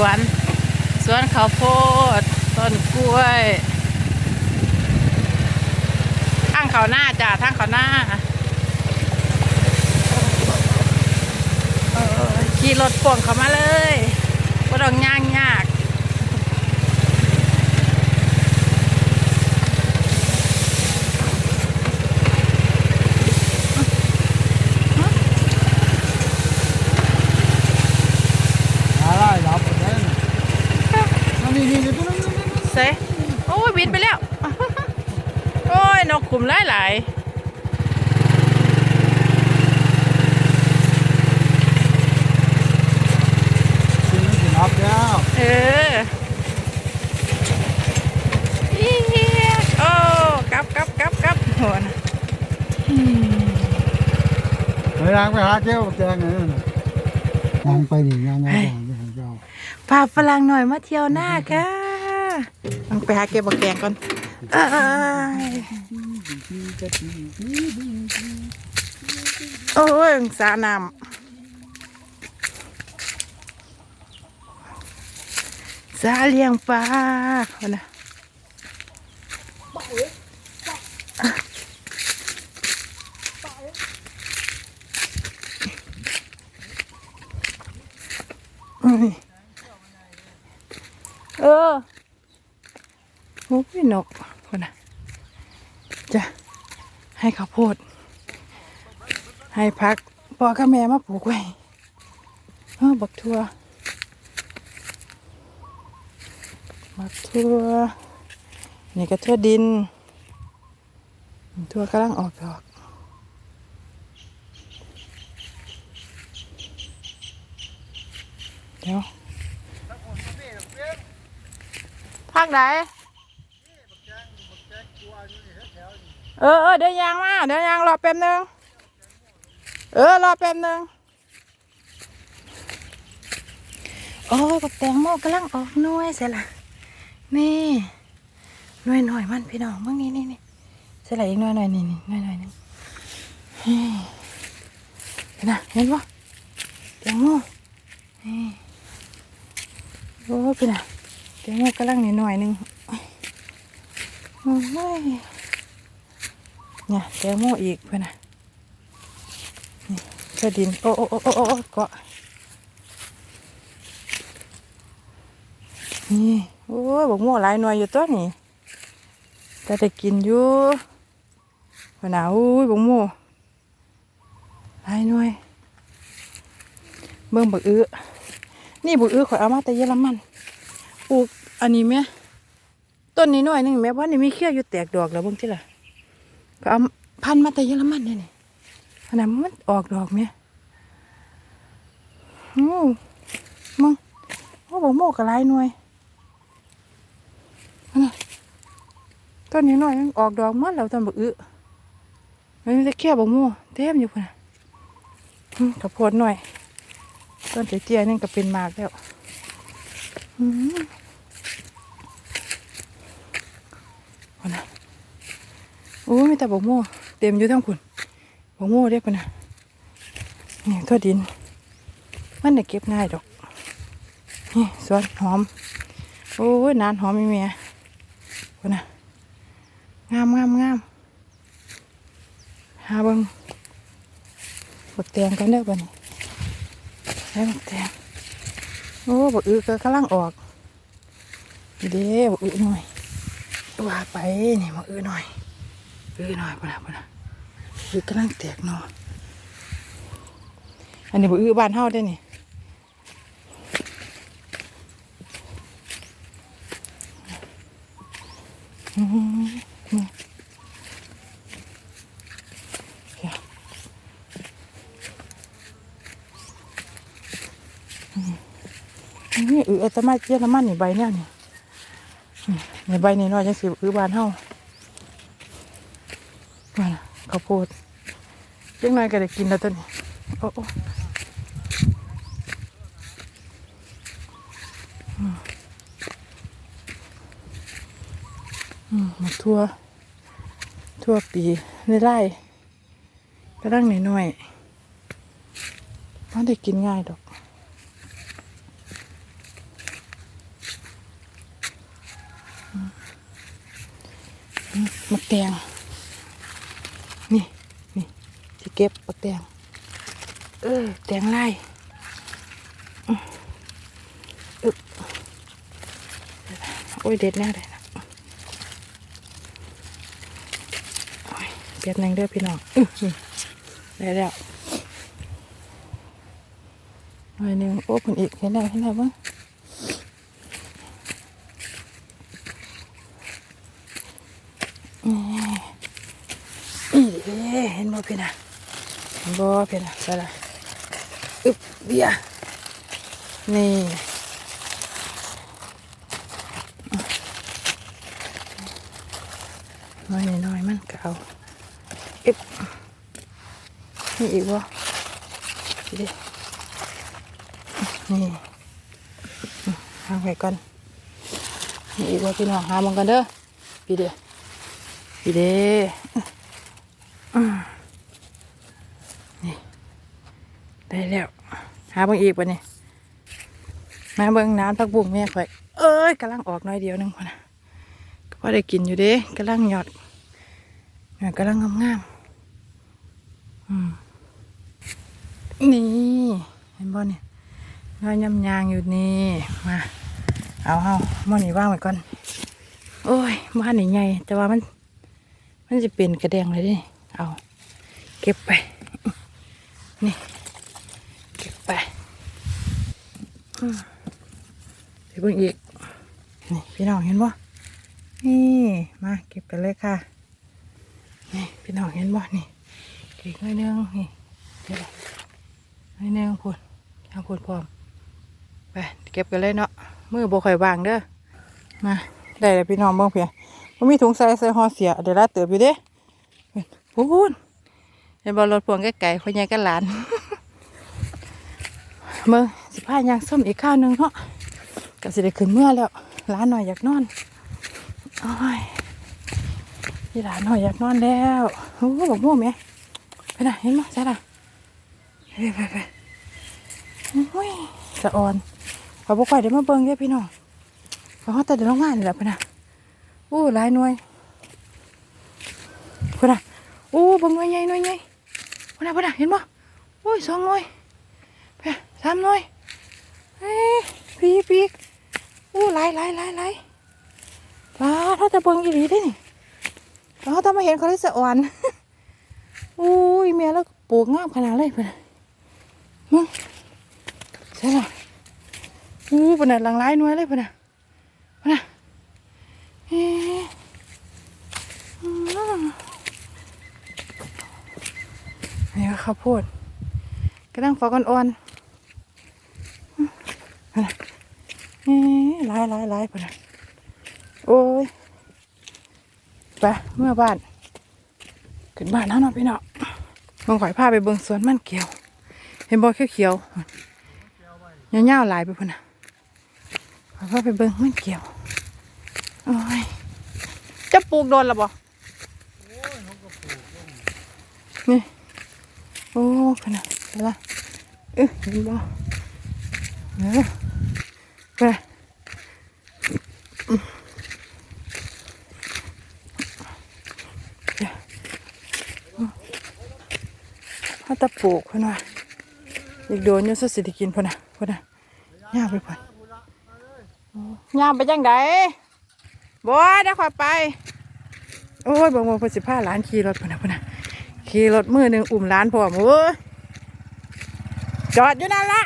วน สวนข้าวโพด ต้นกล้วยทางเขาหน้าจ้าทางเขาหน้าเออขี่รถพ่วงเขามาเลยก็ต้องย่างยาก อะไรเราไปได้นะนี่นี่นี่นี่นี่ เซ่โอ้ยบินไปแล้ว โอ้ยนกขุมหลายหลายนี่นี่รับแล้วๆเอออีเหี้ยโอ้กลับกลับกลับกลับโหนะไปล้างไปหาเจ้าแจงไงนั่นน่ะย่างไปดิย่างย่างย่างย่างเจ้าพาฝรั่งหน่อยมาเที่ยวหน้าค่ะต้อง ไปหาเก็บบักแกงก่อนเอ้ยโอ้ยสาน้ำสาเลี้ยงปลาเอานะอุ้ยเออโอ้ ยนกคนน่ะจะให้ข้าวโพด ให้พักพอกับแม่มาปลูกไว้เออบักทัวบักทัวนี่ก็ทั่วดิน ทั่วกำลังออกดอกเดี๋ยวภาคไหน เออเออเดี๋ยวยางมาเดี๋ยวยางรอแป๊บนึง เออรอแป๊บนึงโอ้ยบักแตงโมกำลังออกหน่วยเสร็จละนี่หน่วยหน่อยมันพี่น้องเมึงนี่นี่นี่เสร็จละอีกหน่วยหน่อยนี่นี่หน่วยหน่อยนึงเฮ้ยเห็นนะเห็นปะแตงโมนี่โอ้พี่นะแตงโมกำลังนิดหน่อยหนึงโอ้ย เนี่ยแตงโมอีกเพื่อนน่ะนี่เจะดินโอ้โอ้โอ้โอ้เกาะนี่โอ้ยบอกโมหลายหน่วยอยู่ตัวนี่แต่ได้กินอยู่เพื่อนน่ะโอ้ยบอกโมหลายหน่วยเบิ่งบักอื้อนี่บุอื้อข่อยเอามาแต่เยอรมันปลูกอันนี้แม่ต้นนี้น้อยนึงแม่ว่านี่มีเขี้ยวอยู่แตกดอกแล้วเบิ่งที่ล่ะ ก็เอาพันมาแต่เยอรมันเนี่ยนี่ขนาดมันออกดอกแม่โอ้มึงโอ้บอกโมกกระไรหน่วยนะต้นนี้น้อยยังออกดอกหมดแล้วต้นบักอื้อมันมีแต่เขี้ยวบอกโมเต็มอยู่พุ่นน่ะกระโพดหน่อย ต้นเตี้ยๆนี่ก็เป็นมากแล้ว อืมเอานะโอ้ยมีแต่บกโม่เต็มอยู่ทั้งคุณบกโม่เรียกกันนะนี่ทั่วดิน มันได้เก็บง่ายดอก นี่สวนหอม โอ้ยนานหอมมีเมียคนนะงามงามงามหาเบังบดแตงกันเด้อบันี้แล้บกแตงโอ้บักอือก็กำลังออกเด้บักอือหน่อยว่าไปนี่บักอือหน่อย อือหน่อยปะนะปะนะอือกำลังแตกนออันนี้บักอือบ้านเฮาได้นี่อืมนี่เอืออัตมาเจียน้ำมันนี่ใบเนี่ยนี่ในใบนี่น้อยจังสิอือบานเห่า พูดยังน้อยก็ได้กินแล้วตอนนี้โอ้โหมาทั่ว ทั่วปีในไร่กระด้างหน่อยๆมันได้กินง่ายดอกมาแตง ก็บมักแตงเออแตงไล่อืมอึ๊บโอ้ยเด็ดแน่เลยนะเปียดหนังเด้อพี่น้องอือได้แล้วหน่อยนึงโอ้ผนอีกเห็นแล้วเห็นแล้วบ้างนี่เด้เห็นบ่เพี่นะ บ่เพี่นน่ะใช่ละอึบเบียนี่น้อยน้อยๆมันก็เอาอึบนี่อีกบ่นี่ดินี่หาไว้ก่อนนี่อีกบ่พี่น้องหามันกันเด้อพี่เด้อพี่เด้อืมนี่ ได้แล้ว หาเบิ่งอีกปะเนี่ยมาเบิ่งน้ำพักบุ้งแม่ข่อย เอ้ยกำลังออกน้อยเดียวหนึงพอนะก็พอได้กินอยู่เด้กำลังหยอดกำลังงามๆอืมนี่เห็นบ่เนี่ยน้อยยำยางอยู่นี่มาเอาเอาม้อนี่ว่างไว้ก่อน โอ้ยบ้านนี่ใหญ่แต่ว่ามัน มันจะเป็นกระแดงเลยดิเอา เก็บไป นี่ เก็บไป อืมไปเบิ่งอีก นี่พี่น้องเห็นบ่นี่มาเก็บกันเลยค่ะ นี่พี่น้องเห็นบ่นี่เก็บหน่อยหนึงนี่เดี๋ยวหน่อยนึงพูดทางพูดพร้อมไปเก็บกันเลยเนาะมือโบค่อยวางเด้อมาได้แล้วพี่น้องเบิ่งเพียมันมีถุงใส่ใส่ห่อเสียเดี๋ยวลาเติบอยู่เด้พูนเห็นบอลรถพวงไก่ๆพ่อใหญ่กันหลาน เมื่อสิพายยางส้มอีกข้าวหนึงเนาะก็สิได้ขึ้นเมื่อแล้วหลานหน่อยอยากนอนโอ้ยพี่หลานหน่อยอยากนอนแล้วโอ้บอกม่วงไหมไปไหนเห็นมั้ยใช่ละไปไปไปโอ้ยสะอ่อนขอบอกไข่อยเดี๋ยวมาเบิ่งเด้พี่น้องขอเขาแต่เดี๋ยวลงมานนี่แหละพี่นะโอ้หลายหน่วยพี่นะโอ้เบิ่งหน่วยใหญ่หน่วยใหญ่พี่นะพี่นะเห็นบ่โอ้ยสองหน่วย ไปสามหน่อยเอ้ยปีกปีกอู้ไหลายหลายหลายหลายป้าถ้าจะเบิ่งอีหลีได้นี่ป้าถ้ามาเห็นเขาได้สะอ่อนอู้ยเมียแล้วปลูกงามขนาดเลยเพื่อนมึงใช่หรออู้เพื่อนน่ะหลังหลายน่วยเลยเพื่อนเพื่อนเอ๊ะนี่ก็ข้าวโพดกำลังฟอกอ่อนๆอืมนั่นน่ะเอ๊ะ หลายหลายหลายไปนะโอ้ยไปเมื่อบ้าน ขึ้นบ้านแล้วเนาะพี่เนาะมึงข่อยพาไปเบิ่งสวนมันเกียว เห็นบ่เขียวๆเงาวๆหลายไปพุ่นน่ะข่อยพาไปเบิ่งมันเกียวโอ้ยจะปลูกโดนละบ่นี่โอ้ขนาดละเอ๊ะเห็นบ่เออไปอืมเดี๋ยวอืม ถ้าตะปลูกเพิ่นว่าอีกโดนอยู่สุดสิได้กินเพิ่นน่ะเพิ่นน่ะย่างไปเพิ่นโอ้ย่างไปจังไดบ่ได้ขอยไป โอ้ยบ่บ่เพิ่นสิพาหลานขี่รถเพิ่นน่ะเพิ่นน่ะขี่รถมือหนึ่งอุ่มร้านพร้อมโอ้ยจอดอยู่นั่นละ